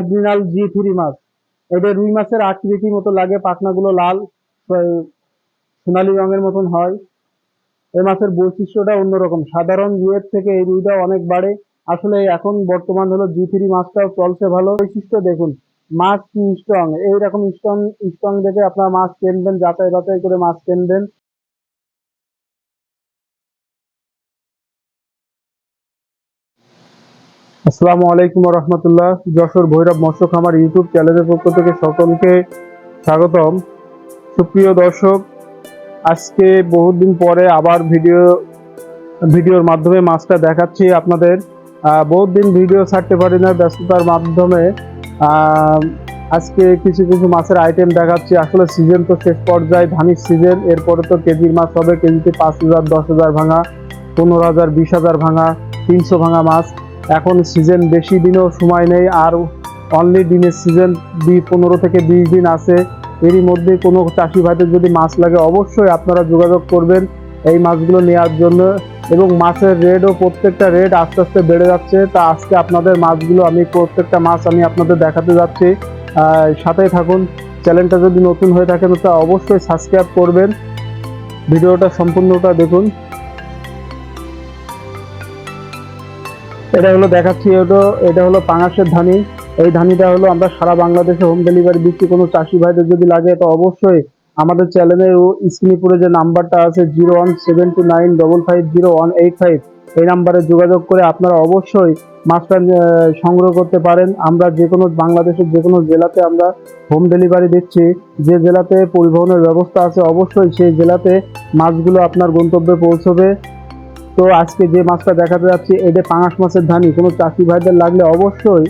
Original জি three মাছ। এটা রুই মাছের আকৃতি মতো লাগে, পাখনাগুলো লাল সোনালী রঙের মতন হয়। এই মাছের বৈশিষ্ট্যটা অন্যরকম। সাধারণ রুইয়ের থেকে এই রুইটা অনেক বাড়ে। আসলে এখন বর্তমান হলো জি থ্রি মাছটাও চলছে ভালো। বৈশিষ্ট্য দেখুন, মাছ কি স্ট্রং এইরকম স্ট্রং স্ট্রং দেখে আপনার মাছ কিনবেন যাচাই বাছাই করে মাছ কিনবেন। আসসালামু আলাইকুম রহমতুল্লাহ। যশোর ভৈরব মৎস্য খামার ইউটিউব চ্যানেলের পক্ষ থেকে সকলকে স্বাগতম। সুপ্রিয় দর্শক, আজকে বহুদিন পরে আবার ভিডিও, ভিডিওর মাধ্যমে মাছটা দেখাচ্ছি আপনাদের। বহুদিন ভিডিও ছাড়তে পারি না ব্যস্ততার মাধ্যমে। আজকে কিছু কিছু মাছের আইটেম দেখাচ্ছি। আসলে সিজন তো শেষ পর্যায়ে, ধানির সিজন এরপরে তো কেজির মাছ হবে, কেজিতে পাঁচ হাজার, দশ হাজার ভাঙা, পনেরো হাজার, বিশ হাজার ভাঙা, তিনশো ভাঙা মাছ। এখন সিজন বেশি দিনও সময় নেই আর অনলি দিনের সিজন দুই পনেরো থেকে বিশ দিন আছে। এরই মধ্যে কোনো চাষি ভাইদের যদি মাছ লাগে অবশ্যই আপনারা যোগাযোগ করবেন এই মাছগুলো নেওয়ার জন্য এবং মাছের রেটও প্রত্যেকটা রেট আস্তে আস্তে বেড়ে যাচ্ছে। তা আজকে আপনাদের মাছগুলো আমি প্রত্যেকটা মাছ আমি আপনাদের দেখাতে যাচ্ছি। সাথেই থাকুন। চ্যানেলটা যদি নতুন হয়ে থাকে, তা অবশ্যই সাবস্ক্রাইব করবেন। ভিডিওটা সম্পূর্ণটা দেখুন। এটা হলো দেখাচ্ছি, এটা এটা হলো পাঙাশের ধানি। এই ধানিটা হলো আমরা সারা বাংলাদেশে হোম ডেলিভারি দিচ্ছি। কোনো চাষি ভাইদের যদি লাগে তো অবশ্যই আমাদের চ্যানেলের স্ক্রিনে যে নাম্বারটা আছে zero one seven two nine double five zero one eight five এই নাম্বারে যোগাযোগ করে আপনারা অবশ্যই মাছটা সংগ্রহ করতে পারেন। আমরা যে কোনো বাংলাদেশের যে কোনো জেলাতে আমরা হোম ডেলিভারি দিচ্ছি। যে জেলাতে পরিবহনের ব্যবস্থা আছে অবশ্যই সেই জেলাতে মাছগুলো আপনার গন্তব্যে পৌঁছবে। তো আজকে যে মাছটা দেখাতে যাচ্ছি এটা পাঙাশ মাছের ধানি, কোনো চাষি ভাইদের লাগলে অবশ্যই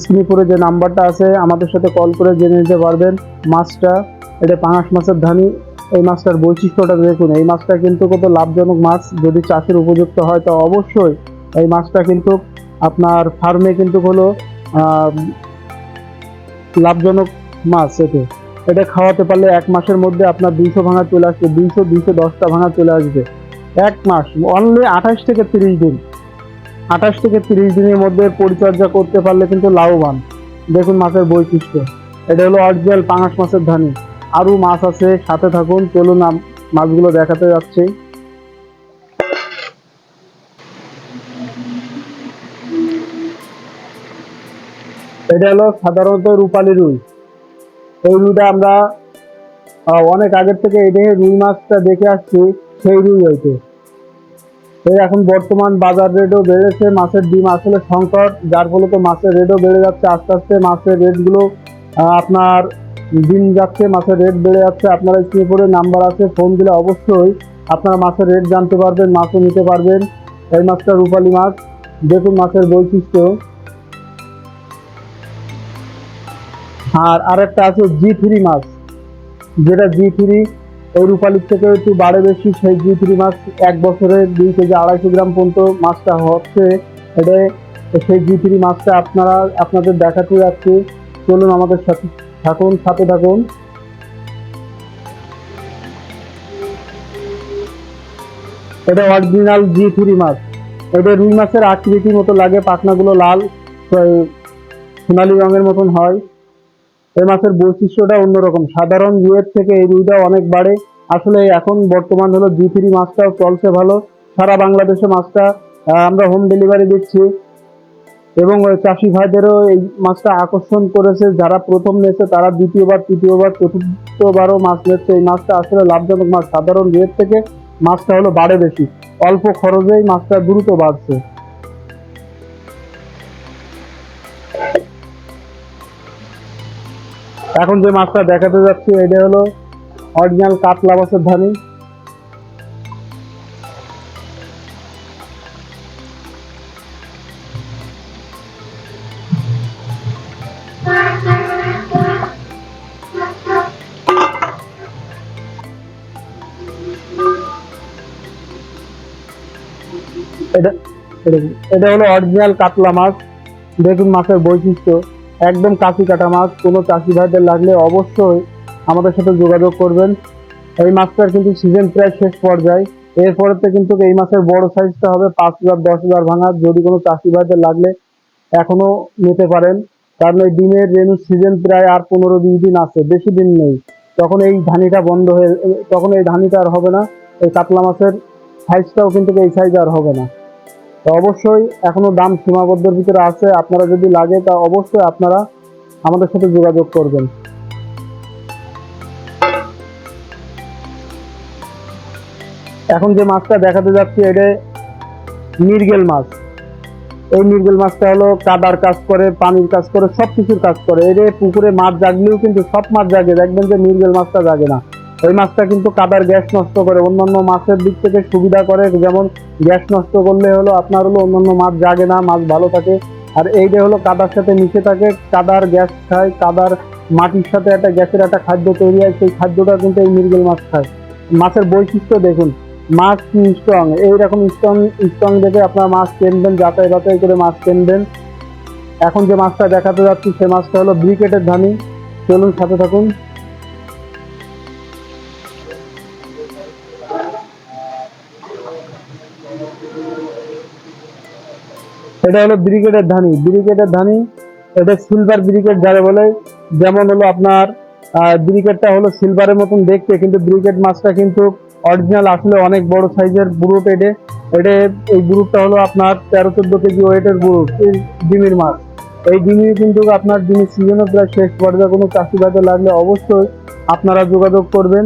স্ক্রিনে করে যে নাম্বারটা আছে, আমাদের সাথে কল করে জেনে নিতে পারবেন মাছটা। এটা পাঙাশ মাছের ধানি, এই মাছটার বৈশিষ্ট্যটা দেখুন। এই মাছটা কিন্তু কত লাভজনক মাছ, যদি চাষের উপযুক্ত হয়, তো অবশ্যই এই মাছটা কিন্তু আপনার ফার্মে কিন্তু হলো লাভজনক মাছ এতে। এটা খাওয়াতে পারলে এক মাসের মধ্যে আপনার দুইশো ভাঙা চলে আসবে, দুইশো দুইশো দশটা ভাঙা চলে আসবে। এক মাস অনলি আঠাশ থেকে তিরিশ দিন। আঠাশ থেকে তিরিশ দিনের মধ্যে পরিচর্যা করতে পারলে কিন্তু লাভবান। দেখুন মাছের বৈশিষ্ট্য। এটা হলো অরিজিনাল পাঙাশ মাছের ধানি। আরও মাছ আছে, সাথে থাকুন। চলুন মাছগুলো দেখাতে যাচ্ছি। এটা হলো সাধারণত রূপালী রুই। এই রুইটা আমরা অনেক আগের থেকে এই দেখে রুই মাছটা দেখে আসছি, সেই রুই হইতে এই এখন বর্তমান বাজার রেটও বেড়েছে, মাছের ডিম আসলে সংকট, যার ফলে তো মাছের রেটও বেড়ে যাচ্ছে, আস্তে আস্তে মাছের রেটগুলো আপনার দিন যাচ্ছে, মাছের রেট বেড়ে যাচ্ছে। আপনারা স্ক্রিনে করে নাম্বার আছে, ফোন দিলে অবশ্যই আপনারা মাছের রেট জানতে পারবেন, মাছও নিতে পারবেন। এই মাছটা রূপালী মাছ, দেখুন মাছের বৈশিষ্ট্য। আর আরেকটা আছে জি থ্রি মাছ যেটা জি থ্রি ওই রূপালির থেকে একটু বাড়ে বেশি, সেই জি থ্রি মাছ এক বছরে দুই কেজি আড়াইশো গ্রাম পর্যন্ত মাছটা হচ্ছে। এটা সেই জি থ্রি মাছটা আপনারা, আপনাদের দেখাতে যাচ্ছি। চলুন আমাদের সাথে থাকুন সাথে থাকুন। এটা অরিজিনাল জি থ্রি মাছ এটা রুই মাছের আকৃতির মতো লাগে, পাখনাগুলো লাল সোনালী রঙের মতন হয়। এই মাছের বৈশিষ্ট্যটা অন্যরকম। সাধারণ রুইয়ের থেকে এই রুইটা অনেক বাড়ে। আসলে এখন বর্তমান হলো জি থ্রি মাছটাও চলছে ভালো। সারা বাংলাদেশে মাছটা আমরা হোম ডেলিভারি দিচ্ছি। এবং চাষি ভাইদেরও এই মাছটা আকর্ষণ করেছে। যারা প্রথম নিয়েছে, তারা দ্বিতীয়বার, তৃতীয়বার, চতুর্থবারও মাছ নিচ্ছে। এই মাছটা আসলে লাভজনক মাছ সাধারণ রুইয়ের থেকে মাছটা হলো বাড়ে বেশি। অল্প খরচেই মাছটা দ্রুত বাড়ছে। এখন যে মাছটা দেখাতে যাচ্ছি, এটা হলো অরিজিনাল কাতলা মাছের ধানি। এটা এটা- হলো অরিজিনাল কাতলা মাছ দেখুন মাছের বৈশিষ্ট্য। একদম কাঁচি কাটা মাছ, কোনো চাষি ভাইদের লাগলে অবশ্যই আমাদের সাথে যোগাযোগ করবেন। এই মাছটার কিন্তু সিজন প্রায় শেষ পর্যায়ে। এরপরে কিন্তু এই মাছের বড় সাইজটা হবে পাঁচ হাজার, দশ হাজার ভাঙা। যদি কোনো চাষি ভাইদের লাগলে এখনও নিতে পারেন। কারণ এই ডিমের রেনু সিজন প্রায় আর পনেরো বিশ দিন আছে, বেশি দিন নেই। তখন এই ধানিটা বন্ধ হয়ে তখন এই ধানিটা আর হবে না। এই কাতলা মাছের সাইজটাও কিন্তু এই সাইজ আর হবে না। তো অবশ্যই এখনও দাম সীমাবদ্ধের ভিতরে আছে। আপনারা যদি লাগে, তা অবশ্যই আপনারা আমাদের সাথে যোগাযোগ করবেন। এখন যে মাছটা দেখাতে যাচ্ছি, এটা মিরগেল মাছ। এই মিরগেল মাছটা হলো কাদার কাজ করে, পানির কাজ করে সব কিছুর কাজ করে। এর পুকুরে মাছ জাগলেও কিন্তু সব মাছ জাগে। দেখবেন যে মিরগেল মাছটা জাগে না। ওই মাছটা কিন্তু কাদার গ্যাস নষ্ট করে, অন্যান্য মাছের দিক থেকে সুবিধা করে, যেমন গ্যাস নষ্ট করলে হলো আপনার হলো অন্যান্য মাছ জাগে না, মাছ ভালো থাকে। আর এইটা হলো কাদার সাথে মিশে থাকে, কাদার গ্যাস খায়, কাদার মাটির সাথে একটা গ্যাসের একটা খাদ্য তৈরি হয়, সেই খাদ্যটা কিন্তু এই মিরগেল মাছ খায়। মাছের বৈশিষ্ট্য দেখুন, মাছ স্ট্রং এইরকম স্ট্রং স্ট্রং দেখে আপনার মাছ কিনবেন যাতাই বাতাই করে মাছ কিনবেন। এখন যে মাছটা দেখাতে যাচ্ছি, সে মাছটা হলো ব্রিকেটের ধানি। চলুন সাথে থাকুন। এটা হলো ব্রিগেডের ধানি। ব্রিগেডের ধানি, এটা সিলভার ব্রিগেড যারা বলে। যেমন হলো আপনার ব্রিগেডটা হলো সিলভারের মতন দেখতে, কিন্তু ব্রিগেড মাছটা কিন্তু অরিজিনাল আসলে অনেক বড় সাইজের বুরুট এটে। এটা, এই বুরুটটা হলো আপনার তেরো চোদ্দ কেজি ওয়েটের বুরুট, এই ডিমির মাছ। এই ডিমি কিন্তু আপনার ডিমির সিজনও প্রায় শেষ পর্যায়ে কোনো চাষি লাগলে অবশ্যই আপনারা যোগাযোগ করবেন।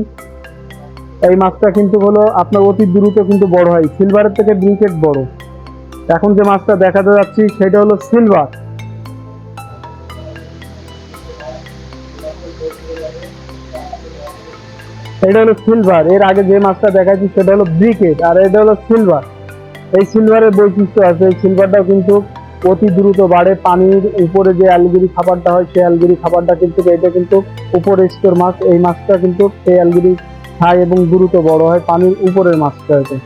এই মাছটা কিন্তু হলো আপনার অতি দ্রুত কিন্তু বড় হয়। সিলভারের থেকে ব্রিকেট বড়। এখন যে মাছটা দেখাতে যাচ্ছি, সেটা হলো সিলভার। এটা হলো সিলভার। এর আগে যে মাছটা দেখাচ্ছি, সেটা হলো ব্রিকেট, আর এটা হলো সিলভার। এই সিলভারের বৈশিষ্ট্য আছে, এই সিলভারটাও কিন্তু অতি দ্রুত বাড়ে। পানির উপরে যে অ্যালগিরি খাবারটা হয়, সেই অ্যালগিরি খাবারটা কিন্তু, এটা কিন্তু উপরে স্তর মাছ, এই মাছটা কিন্তু সেই অ্যালগিরি খায় এবং দ্রুত বড় হয় পানির উপরের মাছটা এটা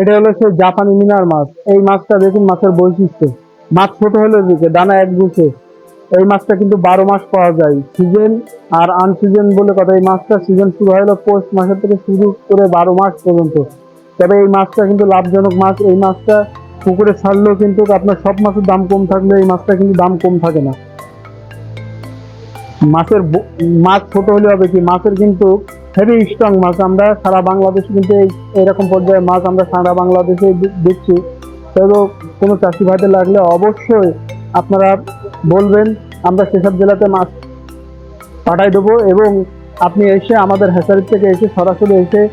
এটা হলো সেই জাপানি মিনার মাছ। এই মাছটা দেখুন মাছের বৈশিষ্ট্য। মাছ ছোট হলে দিকে দানা এক গুছে এই মাছটা কিন্তু বারো মাস পাওয়া যায়। সিজন আর আনসিজন বলে কথা, এই মাছটা সিজন শুরু হলো পৌষ মাসের থেকে শুরু করে বারো মাস পর্যন্ত। তবে এই মাছটা কিন্তু লাভজনক মাছ। এই মাছটা পুকুরে ছাড়লেও কিন্তু আপনার সব মাছের দাম কম থাকলে এই মাছটা কিন্তু দাম কম থাকে না। মাছের মাছ ছোট হলে হবে কি? মাছের কিন্তু হেভি স্ট্রং মাছ। আমরা সারা বাংলাদেশে কিন্তু এই- এরকম পর্যায়ে মাছ আমরা সারা বাংলাদেশে দেখছি তবে কোনো চাষি ভাইদের লাগলে অবশ্যই আপনারা বলবেন, আমরা সেসব জেলাতে মাছ পাঠাই দেবো এবং আপনি এসে আমাদের হ্যাচারি থেকে এসে সরাসরি এসে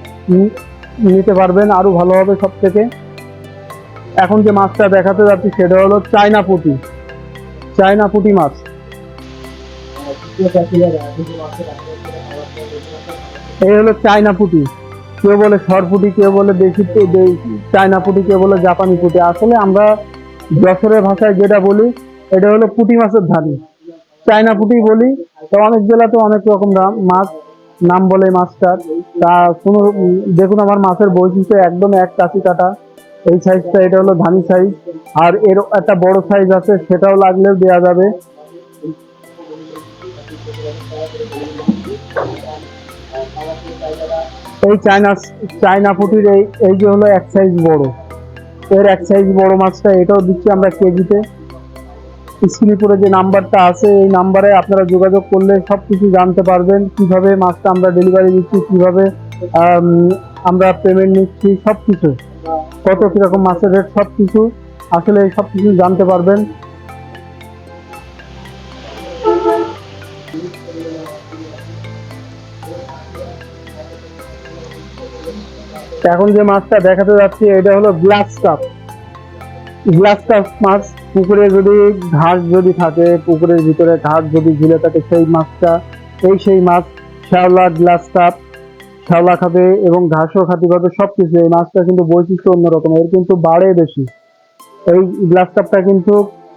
নিতে পারবেন। আরও ভালো হবে সব থেকে। এখন যে মাছটা দেখাতে যাচ্ছি, সেটা হলো চায়না পুঁটি। চায়না পুঁটি মাছ। এই হলো চায়না পুঁটি। কেউ বলে সরপুটি কেউ বলে দেশি চায়না পুঁটি, কেউ বলে জাপানি পুঁটি। আসলে আমরা যশোরের ভাষায় যেটা বলি, এটা হলো পুঁটি মাছের চায়না পুঁটি বলি, তো অনেক জেলাতে অনেক রকম মাছ, নাম বলে মাছটার তা কোনো, দেখুন আমার মাছের বৈশিষ্ট্য একদম এক কাশি কাটা। এই সাইজটা এটা হলো ধানি সাইজ আর এর একটা বড় সাইজ আছে, সেটাও লাগলেও দেওয়া যাবে। এই চায়না চায়না পুটির এই এই যে হলো এক সাইজ বড়। এর এক সাইজ বড় মাছটা, এটাও দিচ্ছি আমরা কেজিতে। স্ক্রিনপুরে যে নাম্বারটা আছে, এই নাম্বারে আপনারা যোগাযোগ করলে সব কিছু জানতে পারবেন। কীভাবে মাছটা আমরা ডেলিভারি দিচ্ছি, কীভাবে আমরা পেমেন্ট নিচ্ছি সব কিছু কত কীরকম মাছের রেট সব কিছু আসলে সব কিছু জানতে পারবেন। এখন যে মাছটা দেখাতে যাচ্ছি, এটা হলো গ্লাস কাপ গ্লাস কাপ মাছ, পুকুরে যদি ঘাস যদি থাকে, পুকুরের ভিতরে ঘাস যদি ঝুলে থাকে, সেই মাছটা, এই সেই মাছ, শ্যাওলা গ্লাস কাপ শ্যাওলা খাবে এবং ঘাসও খাতে পাবে সব কিছু। এই মাছটা কিন্তু বৈশিষ্ট্য অন্যরকম, এর কিন্তু বাড়ে বেশি। এই গ্লাস কাপটা কিন্তু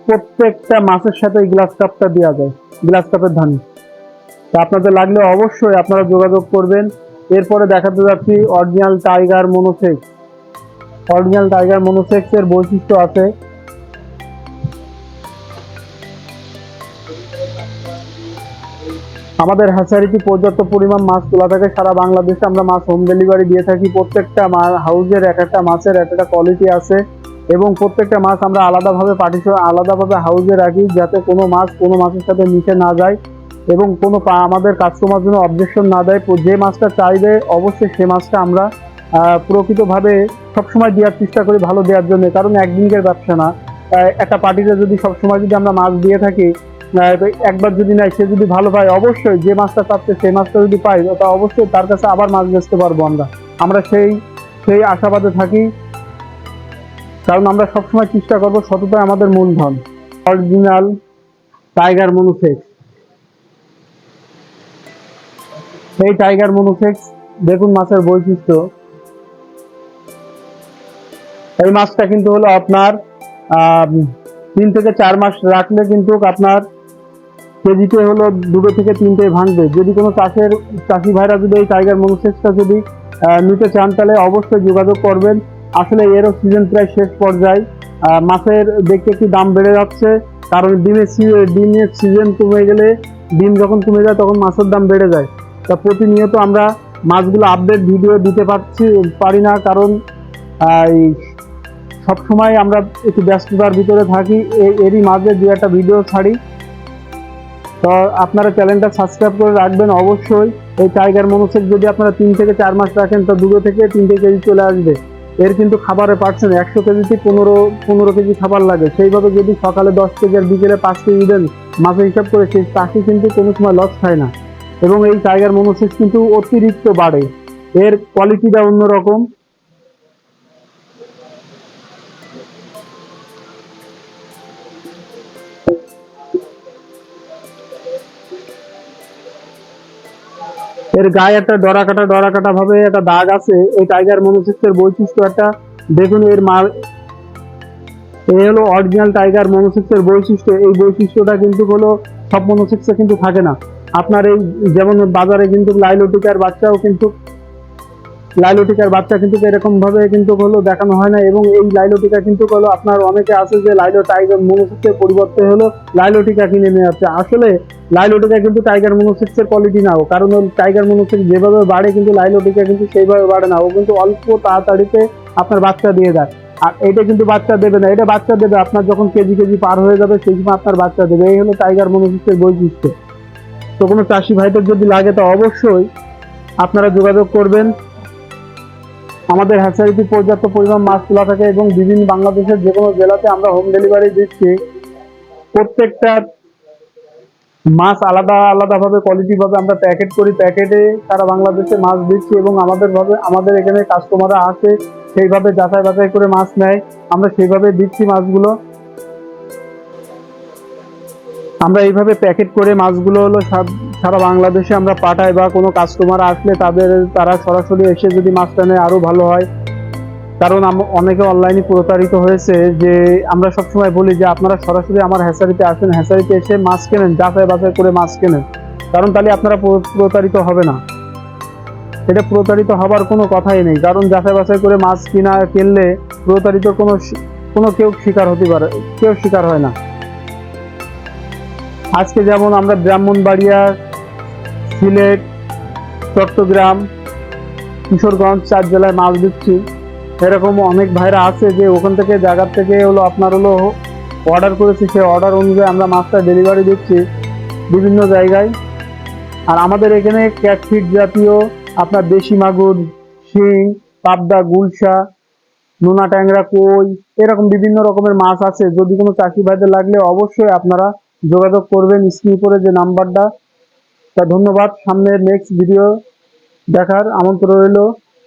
প্রত্যেকটা মাছের সাথে এই গ্লাস কাপটা দেওয়া যায় গ্লাস কাপের ধানি। আপনাদের লাগলে অবশ্যই আপনারা যোগাযোগ করবেন। এরপরে দেখাতে যাচ্ছি original tiger monosex. Original tiger monosex এর বৈশিষ্ট্য আছে। আমাদের হ্যাচারিটি পর্যাপ্ত পরিমাণ মাছ তোলা থাকে। সারা বাংলাদেশে আমরা মাছ হোম ডেলিভারি দিয়ে থাকি। প্রত্যেকটা হাউজের এক একটা মাছের এক একটা কোয়ালিটি আছে এবং প্রত্যেকটা মাছ আমরা আলাদাভাবে পার্টিশন আলাদাভাবে হাউজে রাখি যাতে কোনো মাছ কোনো মাছের সাথে মিশে না যায়। এবং কোনো আমাদের কাস্টমার জন্য অবজেকশন না দেয় যে মাছটা চাইবে, অবশ্যই সে মাছটা আমরা প্রকৃতভাবে সবসময় দেওয়ার চেষ্টা করি ভালো দেওয়ার জন্য। কারণ একদিনের ব্যবসা না। একটা পার্টিতে যদি সবসময় যদি আমরা মাছ দিয়ে থাকি একবার যদি নেয়, সে যদি ভালো পায়, অবশ্যই যে মাছটা চাচ্ছে সেই মাছটা যদি পাই তা অবশ্যই তার কাছে আবার মাছ বেচতে পারব আমরা। আমরা সেই সেই আশাবাদে থাকি। কারণ আমরা সবসময় চেষ্টা করব সততাই আমাদের মূলধন। অরিজিনাল টাইগার মনুফেক্স এই টাইগার মনুফেক্স দেখুন মাছের বৈশিষ্ট্য। এই মাছটা কিন্তু হলো আপনার তিন থেকে চার মাস রাখলে কিন্তু আপনার কেজিতে হলো দুটো থেকে তিনটে ভাঙবে। যদি কোনো চাষের, চাষি ভাইরা যদি এই টাইগার মনুফেক্সটা যদি নিতে চান, তাহলে অবশ্যই যোগাযোগ করবেন। আসলে এরও সিজন প্রায় শেষ পর্যায়ে। মাছের দেখতে একটু দাম বেড়ে যাচ্ছে, কারণ ডিমের ডিমের সিজন কমে গেলে, ডিম যখন কমে যায়, তখন মাছের দাম বেড়ে যায়। তা প্রতিনিয়ত আমরা মাছগুলো আপডেট ভিডিও দিতে পারছি, পারি না কারণ এই সব সময় আমরা একটু ব্যস্ততার ভিতরে থাকি। এরই মাঝে দু একটা ভিডিও ছাড়ি। তো আপনারা চ্যানেলটা সাবস্ক্রাইব করে রাখবেন অবশ্যই। এই টাইগার মনোসেক যদি আপনারা তিন থেকে চার মাস রাখেন, তো দুটো থেকে তিনটে কেজি চলে আসবে। এর কিন্তু খাবারের পার্সেন্ট একশো কেজিতে পনেরো পনেরো কেজি খাবার লাগে। সেইভাবে যদি সকালে দশ কেজি আর বিকেলে পাঁচ কেজি দেন, মাসের হিসাব করে সেই চাষি কিন্তু কোনো সময় লস খায় না। এবং এই টাইগার মনোসেক্স কিন্তু অতিরিক্ত বাড়ে। এর কোয়ালিটিটা অন্যরকম। এর গায়ে একটা ডরা কাটা ডরা কাটা ভাবে একটা দাগ আছে। এই টাইগার মনোসেক্সের বৈশিষ্ট্য একটা। দেখুন এর মাল এই হলো অরিজিনাল টাইগার মনোসেক্সের বৈশিষ্ট্য। এই বৈশিষ্ট্যটা কিন্তু হলো সব মনোসেক্সে কিন্তু থাকে না। আপনার এই যেমন বাজারে কিন্তু লাইলোটিকার বাচ্চাও কিন্তু, লাইলোটিকার বাচ্চা কিন্তু এরকম ভাবে কিন্তু হলো দেখানো হয় না এবং এই লাইলোটিকা কিন্তু হলো আপনার অনেকে আছে যে লাইলো টাইগার মনোসেক্সের পরিবর্তে হলো লাইলোটিকা কিনে নিয়ে যাচ্ছে। আসলে লাইলোটিকা কিন্তু টাইগার মনোসেক্সের কোয়ালিটি নাও কারণ ওই টাইগার মনোসেক্স যেভাবে বাড়ে কিন্তু লাইলোটিকা কিন্তু সেইভাবে বাড়ে না, ও কিন্তু অল্প তাড়াতাড়িতে আপনার বাচ্চা দিয়ে দেয়। আর এটা কিন্তু বাচ্চা দেবে না, এটা বাচ্চা দেবে, আপনার যখন কেজি কেজি পার হয়ে যাবে সেই সময় আপনার বাচ্চা দেবে, এই হলো টাইগার মনোসেক্সের বৈশিষ্ট্য। তো কোনো চাষি ভাইদের যদি লাগে তো অবশ্যই আপনারা যোগাযোগ করবেন। আমাদের হ্যাচারিতে পর্যাপ্ত পরিমাণ মাছ তোলা থাকে এবং বিভিন্ন বাংলাদেশের যে কোনো জেলাতে আমরা হোম ডেলিভারি দিচ্ছি। প্রত্যেকটা মাছ আলাদা, আলাদাভাবে কোয়ালিটিভাবে আমরা প্যাকেট করি প্যাকেটে সারা বাংলাদেশে মাছ দিচ্ছি এবং আমাদের ভাবে, আমাদের এখানে কাস্টমাররা আসে, সেইভাবে যাচাই বাছাই করে মাছ নেয়। আমরা সেইভাবে দিচ্ছি মাছগুলো। আমরা এইভাবে প্যাকেট করে মাছগুলো হলো সারা বাংলাদেশে আমরা পাঠাই বা কোনো কাস্টমার আসলে তাদের, তারা সরাসরি এসে যদি মাছটা নেয় আরও ভালো হয়। কারণ অনেকে অনলাইনে প্রতারিত হয়েছে যে আমরা সবসময় বলি যে আপনারা সরাসরি আমার হ্যাচারিতে আসেন হ্যাচারিতে এসে মাছ কেনেন, যাচাই বাছাই করে মাছ কেনেন। কারণ তাহলে আপনারা প্র- প্রতারিত হবে না। এটা প্রতারিত হবার কোনো কথাই নেই। কারণ যাচাই বাছাই করে মাছ কিনা, কিনলে প্রতারিত কোনো কোনো কেউ শিকার হতে পারে, কেউ শিকার হয় না। আজকে যেমন আমরা ব্রাহ্মণবাড়িয়া, সিলেট, চট্টগ্রাম, কিশোরগঞ্জ চার জেলায় মাছ দিচ্ছি। এরকম অনেক ভাইরা আছে যে ওখান থেকে জায়গার থেকে হলো আপনার হলো অর্ডার করেছি, সেই অর্ডার অনুযায়ী আমরা মাছটা ডেলিভারি দিচ্ছি বিভিন্ন জায়গায়। আর আমাদের এখানে ক্যাটফিট জাতীয় আপনার দেশি মাগুর, শিং, পাবদা, গুলশা, নোনা ট্যাংরা, কই, এরকম বিভিন্ন রকমের মাছ আছে। যদি কোনো চাষি ভাইদের লাগলে অবশ্যই আপনারা যোগাযোগ করবেন স্ক্রিন করে যে নাম্বারটা, তা ধন্যবাদ। সামনে নেক্সট ভিডিও দেখার আমন্ত্রণ রইল।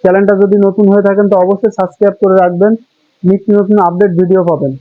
চ্যানেলটা যদি নতুন হয়ে থাকেন, তো অবশ্যই সাবস্ক্রাইব করে রাখবেন। নিত্য নতুন আপডেট ভিডিও পাবেন।